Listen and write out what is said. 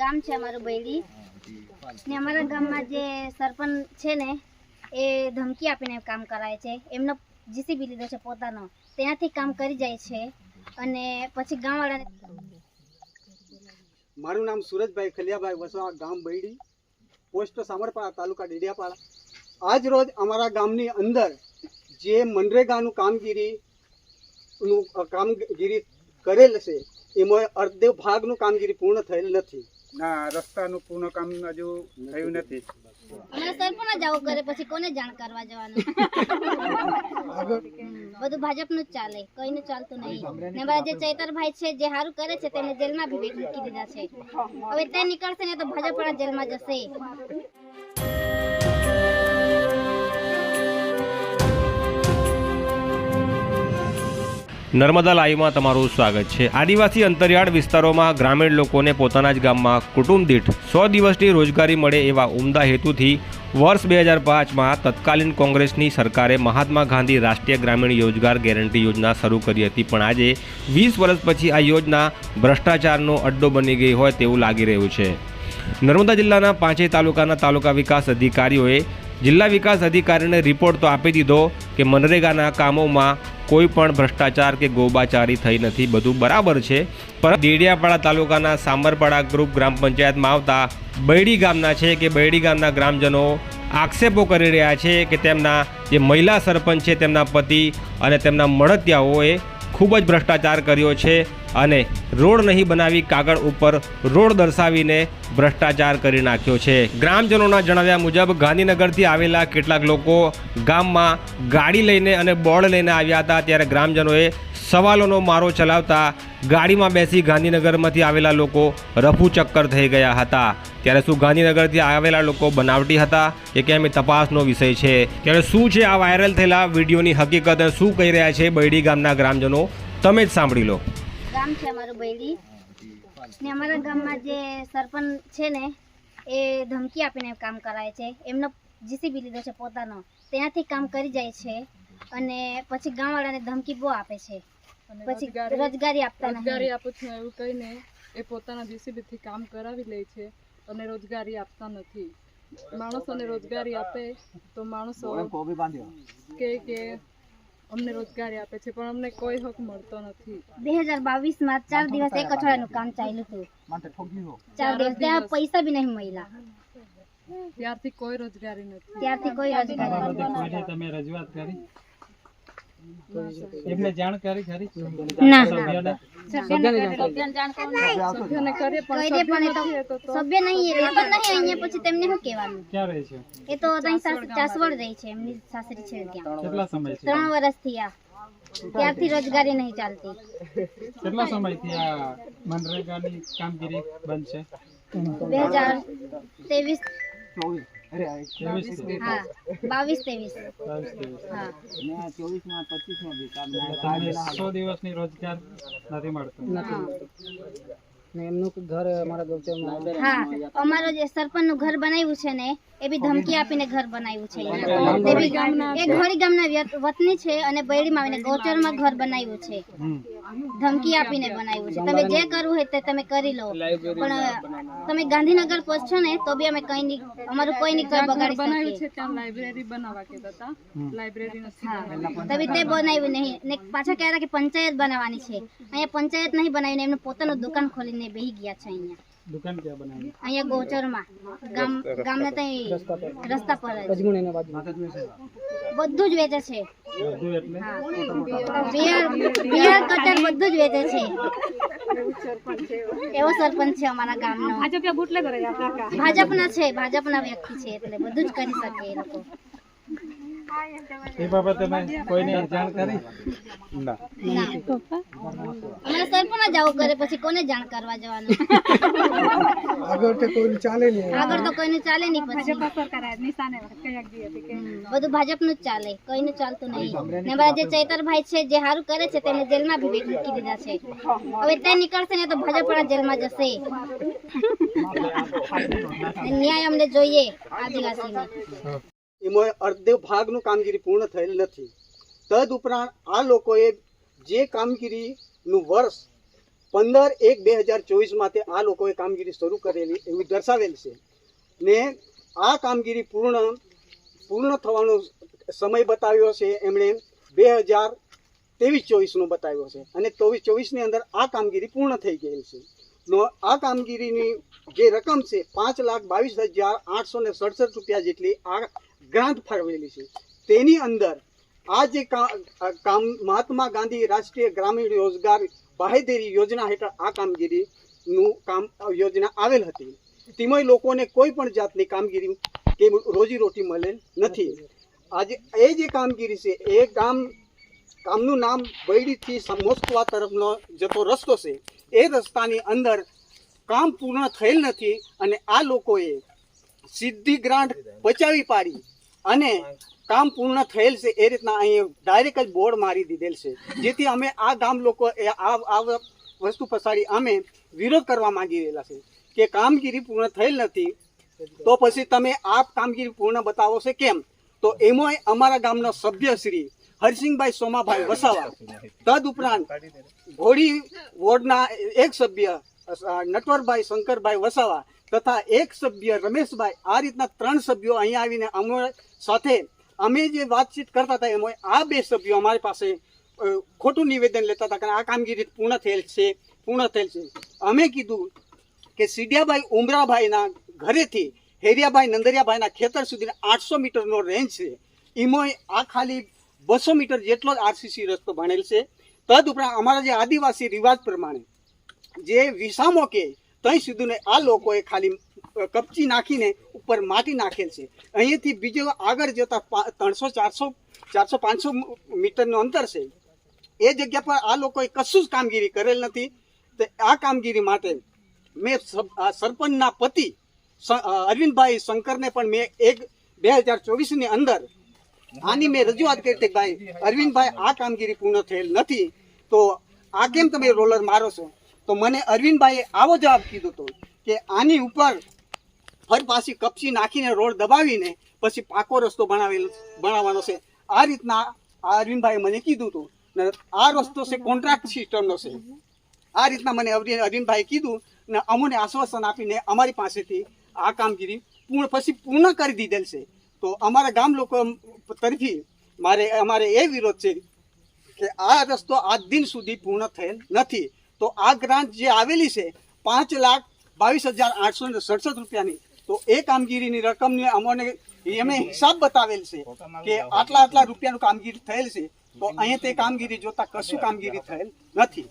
ગામ છે અમારું બૈરી. ને અમારા ગામમાં જે સરપંચ છે ને, એ ધમકી આપીને કામ કરાય છે. એમનો જીસીબી લીધો છે પોતાનો. તેનાથી કામ કરી જાય છે અને પછી ગામવાળાને મારું નામ સુરજભાઈ ખલિયાભાઈ વસવા ગામ બૈડી પોસ્ટ સામરપાડા તાલુકા ડેડિયાપાડા. આજ રોજ અમારા ગામની અંદર જે મનરેગાનું કામગીરી નું કામગીરી કરેલ છે, એમાં અર્ધે ભાગનું કામગીરી પૂર્ણ થયેલ નથી. ના, રસ્તાનું પૂર્ણ કામ હજુ થયું નથી. પછી કોને જાણ કરવા જવાનું? બધું ભાજપનું જ ચાલે, કોઈનું ચાલતું નહીં. ને અમારા જે ચૈતરભાઈ છે, જે હારું કરે છે, તેને જેલમાં બી મૂકી દીધા છે. હવે તે નીકળશે ને તો ભાજપ વાળા જેલમાં જશે. નર્મદા લાઈવમાં તમારું સ્વાગત છે. આદિવાસી અંતરિયાળ વિસ્તારોમાં ગ્રામીણ લોકોને પોતાના જ ગામમાં કુટુંબ દીઠ સો દિવસની રોજગારી મળે એવા ઉમદા હેતુથી વર્ષ બે હજાર પાંચમાં તત્કાલીન કોંગ્રેસની સરકારે મહાત્મા ગાંધી રાષ્ટ્રીય ગ્રામીણ રોજગાર ગેરંટી યોજના શરૂ કરી હતી. પણ આજે વીસ વર્ષ પછી આ યોજના ભ્રષ્ટાચારનો અડ્ડો બની ગઈ હોય તેવું લાગી રહ્યું છે. નર્મદા જિલ્લાના પાંચેય તાલુકાના તાલુકા વિકાસ અધિકારીઓએ જિલ્લા વિકાસ અધિકારીને રિપોર્ટ તો આપી દીધો કે મનરેગાના કામોમાં કોઈ પણ ભ્રષ્ટાચાર કે ગોબાચારી થઈ નથી, બધું બરાબર છે. પણ દેડિયાપાડા તાલુકાના સાંબરપાડા ગ્રુપ ગ્રામ પંચાયતમાં આવતા બૈડી ગામના છે કે બૈડી ગામના ગ્રામજનો આક્ષેપો કરી રહ્યા છે કે તેમના જે મહિલા સરપંચ છે, તેમના પતિ અને તેમના મળતિયાઓએ ખૂબ જ ભ્રષ્ટાચાર કર્યો છે અને રોડ નહીં બનાવી કાગળ ઉપર રોડ દર્શાવીને ભ્રષ્ટાચાર કરી નાખ્યો છે. ગ્રામજનોના જણાવ્યા મુજબ ગાંધીનગરથી આવેલા કેટલાક લોકો ગામમાં ગાડી લઈને અને બોર્ડ લઈને આવ્યા હતા. ત્યારે ગ્રામજનોએ સવાલોનો મારો ચલાવતા ગાડીમાં બેસી ગાંધીનગરમાંથી આવેલા લોકો રફુ ચક્કર થઈ ગયા હતા. ત્યારે શું ગાંધીનગરથી આવેલા લોકો બનાવટી હતા કે કેમ એ તપાસનો વિષય છે. ત્યારે શું છે આ વાયરલ થયેલા વિડીયોની હકીકત શું કહી રહ્યા છે બૈડી ગામના ગ્રામજનો? તમે જ સાંભળી લો. ગામ છે અમારું બૈડી. ને અમારા ગામમાં જે સરપંચ છે ને, એ ધમકી આપીને કામ કરાય છે. એમનો જીસીબી લીધો છે પોતાનો. તેનાથી કામ કરી જાય છે અને પછી ગામવાળાને ધમકી બહુ આપે છે. પછી રોજગારી આપતા રોજગારી નથી આપું છું એવું કહીને એ પોતાના જીસીબી થી કામ કરાવી લે છે અને રોજગારી આપતા નથી. માણસોને રોજગારી આપે તો માણસો કે કે અમને રોજગારી આપે છે પણ અમને કોઈ હક મળતો નથી. બે હજાર બાવીસમાં ચાર દિવસ એક અઠવાડિયાનું કામ ચાલ્યું હતું. ચાર દિવસ. ત્યાં પૈસા બી નહીં મળ્યા. ત્યારથી કોઈ રોજગારી નથી. ત્યારથી કોઈ રોજગારી નથી. તમે રજૂઆત કરી. એમને જાણકારી ખરી? ના. સભ્યોને? સભ્યોને કરીએ પણ સભ્યો નહીં એ નહીં અહીંયા પછી તેમને શું કહેવાનું? ક્યાં રહે છે? એ તો ત્યાં ચાસવડ રહી છે એમની સાસરી છે ત્યાં. કેટલા સમય છે? ત્રણ વર્ષથી આ ત્યારથી રોજગારી નહીં ચાલતી. કેટલા સમયથી આ મનરેગાની કામગીરી બંધ છે? બે હજાર ત્રેવીસ હા બાવીસ ત્રેવીસ. હા તમને સો દિવસની રોજગાર નથી મળતો. હા. અમારો જે સરપંચનું ઘર બનાવ્યું છે ને એ બી ધમકી આપીને ઘર બનાવ્યું છે. બી એ ઘોડી ગામના વતની છે અને બૈડીમાં આવીને ગૌચરમાં ઘર બનાવ્યું છે. ધમકી આપીને બનાવ્યું છે. તમે જે કરવું હોય તે તમે કરી લો. પણ તમે ગાંધીનગર પહોંચશો ને તો બી અમે કઈ નહીં અમારું કોઈ નહીં કઈ બગાડી બનાવ્યું છે ત્યાં લાઇબ્રેરી બનાવવા કહેતા હતા. લાઇબ્રેરી નથી તમે તે બનાવ્યું નહીં. ને પાછા કહેતા કે પંચાયત બનાવવાની છે. અહીંયા પંચાયત નહીં બનાવીને એમનું પોતાનું દુકાન ખોલીને બેહી ગયા છે અહીંયા. દુકાન ક્યાં બનાવી અહીંયા ગોચરમાં. ગામ ગામને ત્યાં રસ્તા પર જ. બધું જ વેચે છે. બધું એટલે? હા. બિયર કટર બધું જ વેચે છે. એવો સરપંચ છે અમારા ગામનો. ભાજપના છે ભાજપના વ્યક્તિ છે એટલે બધું જ કરી શકે એ લોકો. એ બાબતે તમે કોઈને જાણ કરી ના અમારા સરપંચ જ કરે પછી કોને જાણ કરવા જવાનું? આગળ તો કોઈને ચાલે નહીં. પછી. હમ, બધું ભાજપનું જ ચાલે કોઈને ચાલતું નહીં. ને અમારા જે ચૈતરભાઈ છે જે સારું કરે છે તેને જેલમાં બી મૂકી દીધા છે. હવે તે નીકળશે ને તો ભાજપ વાળા જેલમાં જશે. ન્યાય અમને જોઈએ આદિવાસીને. એમાં અર્ધ ભાગનું કામગીરી પૂર્ણ થયેલ નથી. તદ ઉપરાંત આ લોકોએ જે કામગીરીનું વર્ષ પંદર એક બે હજાર ચોવીસમાં તે આ લોકોએ કામગીરી શરૂ કરેલી એવું દર્શાવેલ છે. ને આ કામગીરી પૂર્ણ પૂર્ણ થવાનો સમય બતાવ્યો છે. એમણે બે હજાર ત્રેવીસ ચોવીસનો બતાવ્યો છે અને ચોવીસ ચોવીસની અંદર આ કામગીરી પૂર્ણ થઈ ગયેલ છે. નો, આ કામગીરીની જે રકમ છે પાંચ લાખ બાવીસ હજાર આઠસો ને સડસઠ રૂપિયા જેટલી આ ગ્રાન્ટ ફાળવેલી છે. તેની અંદર આ જે કામ, મહાત્મા ગાંધી રાષ્ટ્રીય ગ્રામીણ રોજગાર બાહેધરી યોજના હેઠળ આ કામગીરીનું કામ, યોજના આવેલ હતી. તેમાં લોકોને કોઈ પણ જાતની કામગીરી કે રોજીરોટી મળેલ નથી. આજે એ જે કામગીરી છે, એ ગામ, ગામનું નામ બૈડીથી મોસ્કવા તરફનો જતો રસ્તો છે, એ રસ્તાની અંદર કામ પૂર્ણ થયેલ નથી અને આ લોકોએ સીધી ગ્રાન્ટ બચાવી પાડી અને કામ પૂર્ણ થયેલ છે એ રીતના અહીં ડાયરેક્ટ જ બોર્ડ મારી દીધેલ છે. જેથી અમે આ ગામ લોકો આ વસ્તુ પસાડી અમે વિરોધ કરવા માંગી રહેલા છે કે કામગીરી પૂર્ણ થયેલ નથી, તો પછી તમે આ કામગીરી પૂર્ણ બતાવો છે કેમ? તો એમાં અમારા ગામના સભ્ય શ્રી હરસિંહભાઈ સોમાભાઈ વસાવા, તદ ઉપરાંત ઘોડી વોર્ડના એક સભ્ય નટવરભાઈ શંકરભાઈ વસાવા તથા એક સભ્ય રમેશભાઈ, આ રીતના ત્રણ સભ્યો અહીંયા આવીને અમારા સાથે અમે જે વાતચીત કરતા હતા એમાં આ બે સભ્યો અમારી પાસે ખોટું નિવેદન લેતા હતા કે આ કામગીરી પૂર્ણ થયેલ છે, પૂર્ણ થયેલ છે. અમે કીધું કે સીડિયાભાઈ ઉમરાભાઈના ઘરેથી હેરિયાભાઈ નંદરિયાભાઈના ખેતર સુધી આઠસો મીટરનો રેન્જ છે. એમાં આ ખાલી બસો મીટર જેટલો જ આરસીસી રસ્તો ભણેલ છે. તદ ઉપરાંત અમારા જે આદિવાસી રિવાજ પ્રમાણે જે વિસામો કે ત્યાં સુધીને આ લોકોએ ખાલી કપચી નાખીને ઉપર માટી નાખેલ છે. અહીંયાથી બીજો આગળ જતા ત્રણસો, ચારસો ચારસો, પાંચસો મીટરનું અંતર છે. એ જગ્યા પર આ લોકોએ કશું જ કામગીરી કરેલ નથી. તે આ કામગીરી માટે મેં સરપંચના પતિ અરવિંદભાઈ શંકરને પણ મેં એક બે હજાર ચોવીસની અંદર આની મેં રજૂઆત કરી હતી ભાઈ, અરવિંદભાઈ આ કામગીરી પૂર્ણ થયેલ નથી, તો આ કેમ તમે રોલર મારો છો? તો મને અરવિંદભાઈએ આવો જવાબ કીધો હતો કે આની ઉપર ફર પાછી કપચી નાખીને રોડ દબાવીને પછી પાકો રસ્તો બનાવેલો, બનાવવાનો છે. આ રીતના અરવિંદભાઈએ મને કીધું હતું ને આ રસ્તો છે કોન્ટ્રાક્ટ સિસ્ટમનો છે. આ રીતના મને અરવિંદભાઈએ કીધું ને અમને આશ્વાસન આપીને અમારી પાસેથી આ કામગીરી પૂર્ણ, પછી પૂર્ણ કરી દીધેલ છે. તો અમારા ગામ લોકો તરફી મારે, અમારે એ વિરોધ છે કે આ રસ્તો આજ દિન સુધી પૂર્ણ થયેલ નથી. તો આ ગ્રાન્ટ જે આવેલી છે, પાંચ લાખ બાવીસ હજાર આઠસો સડસઠ રૂપિયાની. તો એ કામગીરીની રકમને અમને એમણે હિસાબ બતાવેલ છે કે આટલા આટલા રૂપિયાનું કામગીરી થયેલ છે. તો અહીંયા તે કામગીરી જોતા કશું કામગીરી થયેલ નથી.